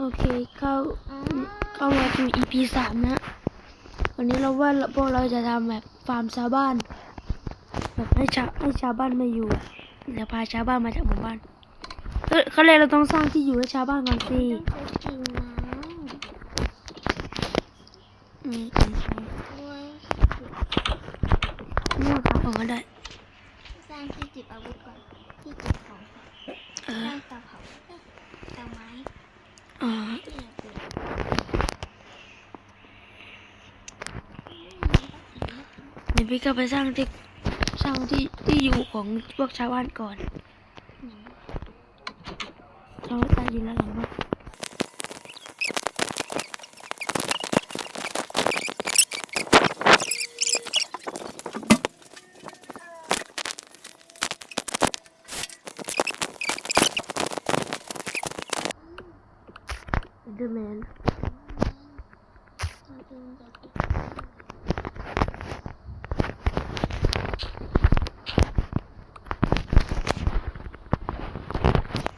โอเคเข้าเข้ามาถึง EP สามนะ วันนี้เราว่าพวกเราจะทำแบบฟาร์มชาวบ้าน แบบให้ชาวให้ชาวบ้านมาอยู่จะพาชาวบ้านมาจากหมู่บ้านเอ้ยเขาเลยกเราต้องสร้างที่อยู่ให้ชาวบ้านก่อนสิต้องใช้กิ่งไม้ อืมอืมอืม ด้วย นี่ครับผมก็ได้ สร้างที่เก็บอาวุธก่อน ที่เก็บของก่อน เอ ส อ ร้างเตาเผาเอ้ยเตาไม้ อ่า ที่เราปลูก เดี๋ยว พี่ก็ไปสร้างที่สร้างที่ที่อยู่ของพวกชาวบ้านก่อนชาวบ้านตายอยู่แล้วหลังบ้าเดอร์แมน เราดึงเด็ก เคระเตียได้มาแล้วปิดไว้ก่อนมันก็มาขโมยเตียง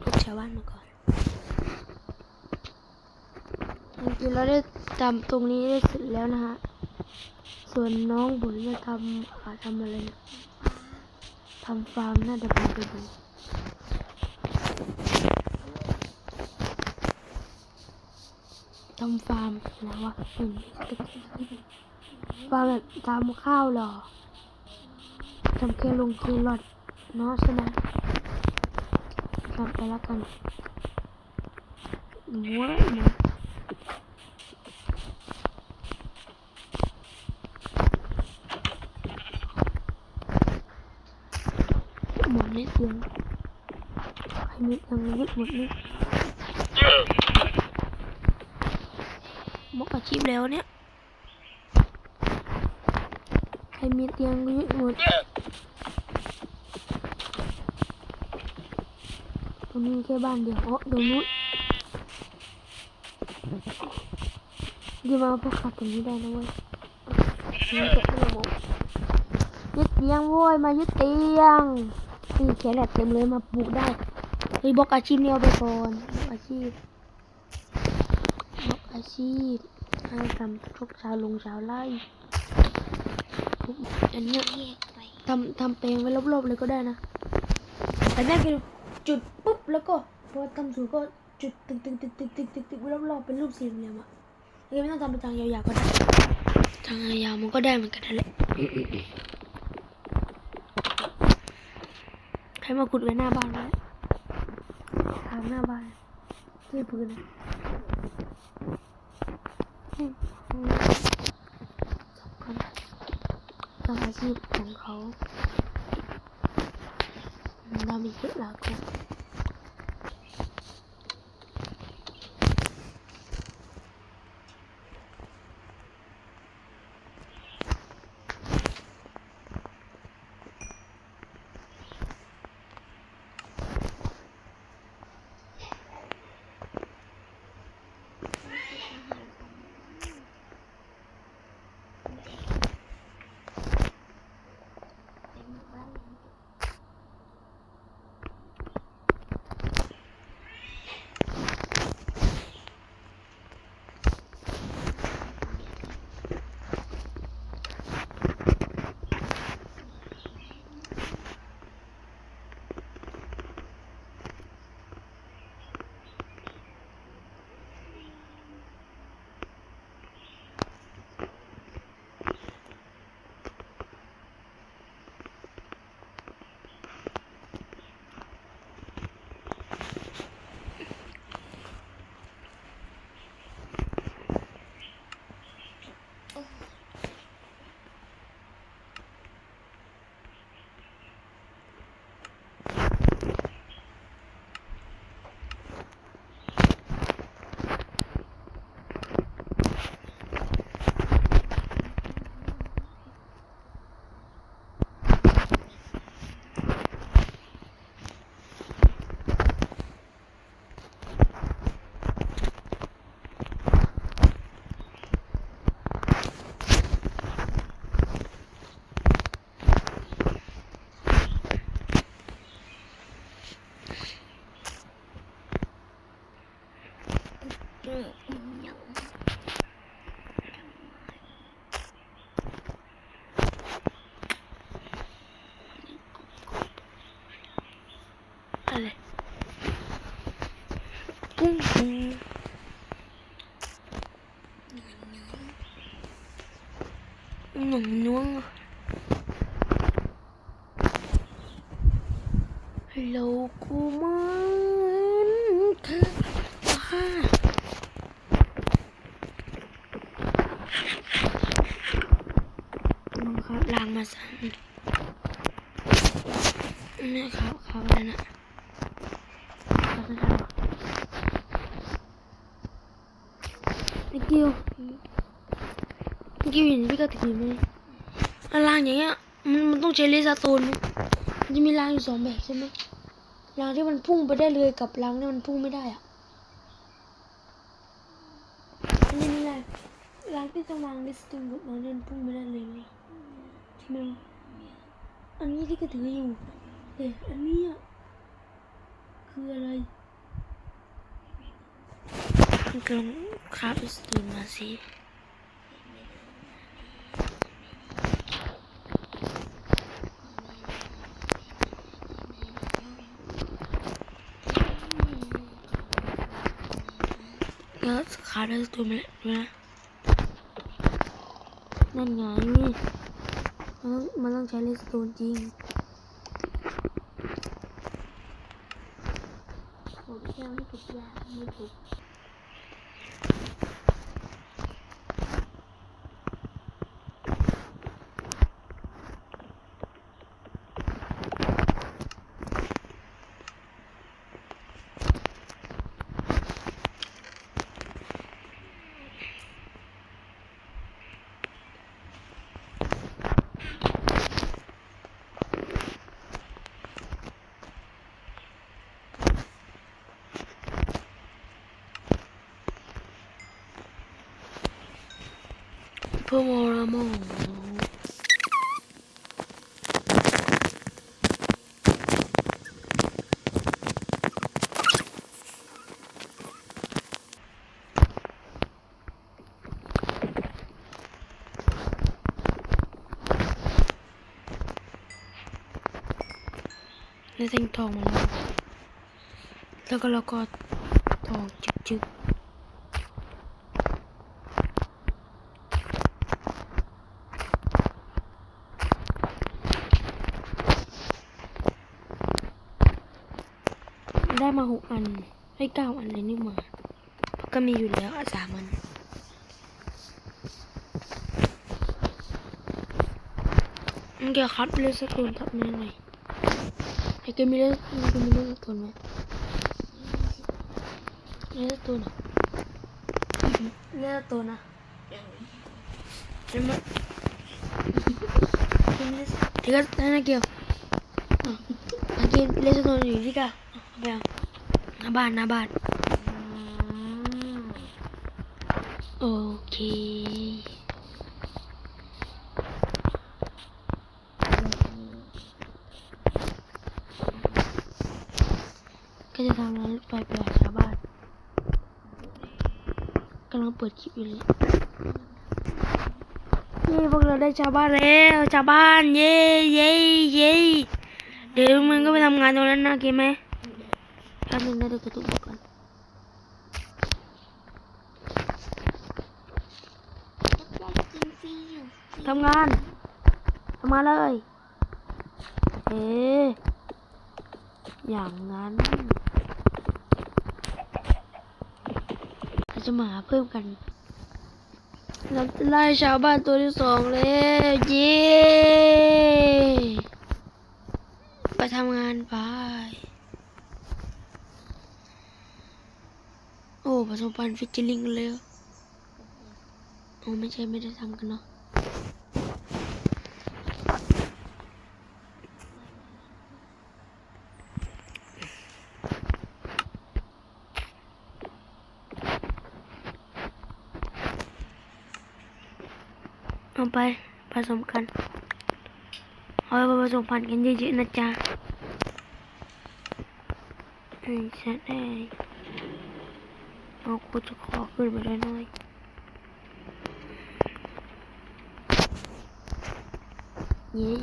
พวกชาวบ้านมาก่อนจริงๆเราได้ทำตรงนี้ได้เสร็จแล้วนะฮะ ส่วนน้องบุญจะทำอาทำอะไรนะ ทำฟาร์มน่าจะพาไปดูทำฟาร์มแล้ววะฟาร์มแบบทำข้าวหรอทำเคลงเครอทเนาะใช่ไหมทำไปแล้วกันหมูอะ หมดนิดเดียวใครมียังยึดหมดนี่มกอาชีพแล้วเนี่ยใครมีเตียงก็ยึดหมดตรงนี้แค่บ้านเดียวอ๋อตรงนู้นดีมาเอาพวกขับตรงนี้ได้นะเว้ยนี่เก็บให้ระบบยึดเตียงโว้ยมายึดเตียง นี่เขียนแหลเต็มเลยมาปลูกได้เฮ้ยบอกอาชีพนี่เอาไปก่อนบอกอาชีพบอกอาชีพให้ทำทุกชาวลงชาวไร่อันนี้ทำทำแปลงไว้รอบๆเลยก็ได้นะแต่แม่คือจุดปุ๊บแล้วก็พอทำสวยก็จุดตึกตึกตึกตึกตึกตึกตึกรอบๆเป็นรูปสี่เหลี่ยมอะเอ้ยไม่ต้องทำเป็นทางยาวๆก็ได้ทางยาวมันก็ได้เหมือนกันนั่นแหละ ให้มาขุดไว้หน้าบ้านไว้ทางหน้าบ้านที่พื้นนะอืมอืมสำคัญทำอาชีพของเขาเรามีเคล็ดลับกัน โลกูมันเธอว่าน้องครับลางมาสั่งนี่ครับครับนั่นน่ะนี่กิวกิวเห็นพี่กติกไหมอะล้างอย่างเงี้ยมันมันต้องใช้เลเซอร์โตนไหมมันจะมีลางอยู่สองแบบใช่ไหม ล้างที่มันพุ่งไปได้เลยกับล้างที่มันพุ่งไม่ได้อะอันนี้มีอะไรล้างที่ต้องวางเลเซอร์โตนกับล้างที่มันพุ่งไม่ได้เลยไหมใช่ไหมอันนี้ที่ก็ถืออยู่แต่อันนี้ยคืออะไรกำลังคาบเลเซอร์โตนมาสิแล้วคาได้ตัวมันเล้วนะนั่นไงมันต้องมันต้องใช้เลสโตนจริงผมแค่ไม่ถูกยาไม่ถูก เพื่อมอรมองในเส้นทองมาแล้ว แล้วก็เราก็ทองจึกๆ ได้มาหก อัน ให้เก้าอันเลยนี่หว่าก็มีอยู่แล้วอะสามอันมันเกี่ยวครับเลสโตนทับนี้หน่อยไอ้เกมมีเลสมันก็มีเลสโตนไหมเลสโตนอะเลสโตนอะเห็นไหมเกมเลสเดี๋ยวก็นั่นนะเกี่ยวอะไอ้เกมเลสโตนอยู่ที่กะเอาไปเอาห น้าบ้านหน้าบ้านโอเคก็จะทำร้านรถไฟไปหาชาวบ้านกำลังเปิดคลิปอยู่เลยเย้พวกเราได้ชาวบ้านแล้วชาวบ้านเย้เย้เย้เดี๋ยวมึงก็ไปทำงานตรงนั้นนะโอเคไหมแป๊บนึงนะเดี๋ยวกระตุกก่อนทำงานทำงาเลย เอ๊อย่างนั้นเราจะมาหาเพิ่มกันเราจะไล่ชาวบ้านตัวที่สองเลยเย้ไปทำงานไป โอ้ผสมพันธุ์ฟิชเชอร์ลิงกันเลยโอ้ไม่ใช่ไม่ได้ทำกันเนาะเอาไปผสมกันเอาไปผสมพันธุ์กันเยอะๆนะจ๊ะไอ้ฉันเอง เอากูจะขอขึ้นไปได้หน่อย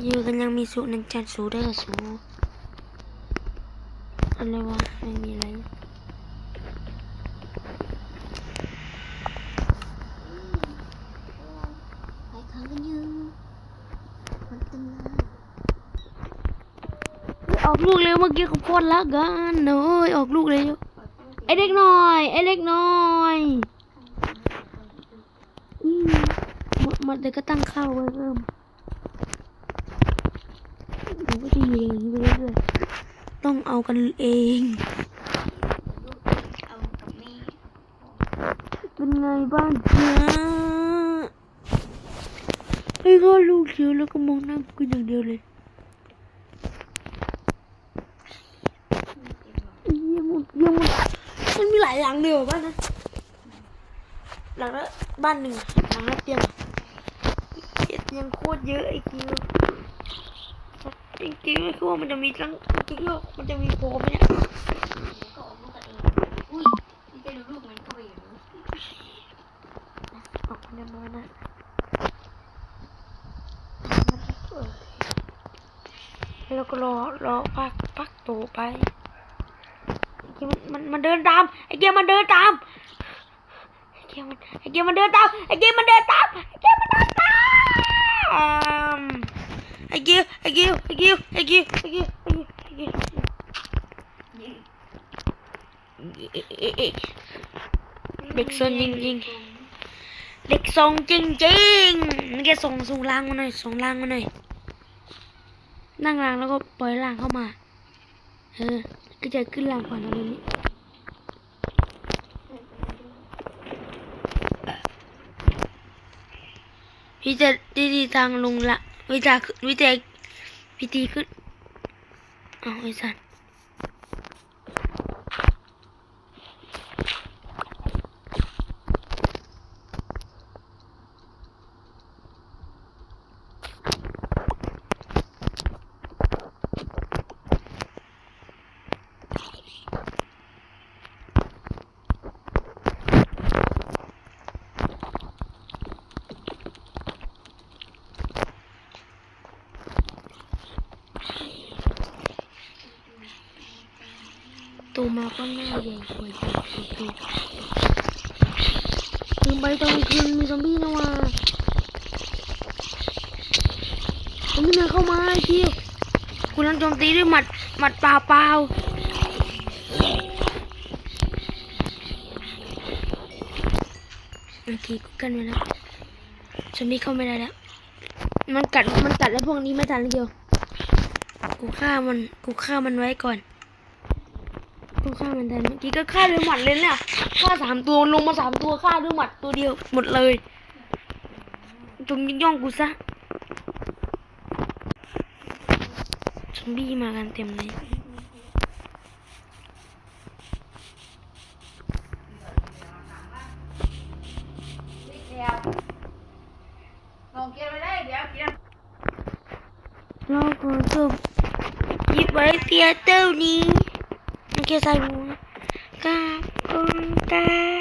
เยอะๆกันยังมีสูนันจันสูได้อสูอะไรวะไม่มีอะไรไปค้างกันอยืนมันตึงนะออกลูกเร็วเมื่อกี้เขาโพดละกันเนยออกลูกเร็ว ไอเด็กน้อย ไอเด็กน้อยอืมมันมันเดี๋ยวก็ตั้งข้าวไว้เพิ่มมันก็จะอยู่อย่างนี้ไปเรื่อยๆต้องเอากันเอง เอากับแม่เป็นไงบ้างจ๊ะไอ้ก็ลูกเชียวแล้วก็มองหน้ากูอย่างเดียวเลยไอ้เยี่ยมนเยี่ยมน มันมีหลายหลังเดียวบ้านนะหลังละบ้านหนึ่งหลังละเตียงเตียงโคตรเยอะไอ้กิวจริงๆไม่คือว่ามันจะมีทั้งจริงๆแล้วมันจะมีโฟมเนี่ยก็ออกลูกกันเองอุ้ยนี่จะดูลูกมันเข้าไปอย่างนี้ออกมาได้มานะแล้วก็รอรอพักพักโตไป ไอ้มันมันเดินตามไอ้เกียมันเดินตามไอ้เกียมันไอ้เกียมันเดินตามไอ้เกียมันเดินตามไอ้เกียมันเดินตามไอ้เกียไอ้เกียไอ้เกียไอ้เกียไอ้เกียไอ้เกียไอ้เด็กซนจริงๆเด็กส่งจริงๆนี่แกส่งส่งล่างมาหน่อยส่งล่างมาหน่อยนั่งล่างแล้วก็ปล่อยล่างเข้ามาเออ ก็จะขึ้นล่างก่อนอะไรนี้พี่จะดีดีทางลงละวิจาวิจัยพิธีขึ้นเอาไอ้สันโต มาก็หน้าใหญ่กว่าเด็กอีกลืมไปตอนคืนมีซอมบี้นะว่ะซอมบี้มันเข้ามาไอ้คิวคุณต้องโจมตีด้วยหมัดหมัดเปล่าเปล่าโอเคกูกันไว้แล้วซอมบี้เข้าไม่ได้แล้ว มันกัดมันกัดแล้วพวกนี้ไม่ทันเลยเดียว กูฆ่ามัน กูฆ่ามันไว้ก่อน กูฆ่ามันทันเมื่อกี้ก็ฆ่าด้วยหมัดเลยเนี่ยฆ่าสามตัวลงมาสามตัวฆ่าด้วยหมัดตัวเดียวหมดเลยจงย่องกูซะซอมบี้มากันเต็มเลยลองเกียร์ไปได้เดี๋ยวเกียร์เราขอจบหยิบไว้เพียเต้านี้ โอเคใ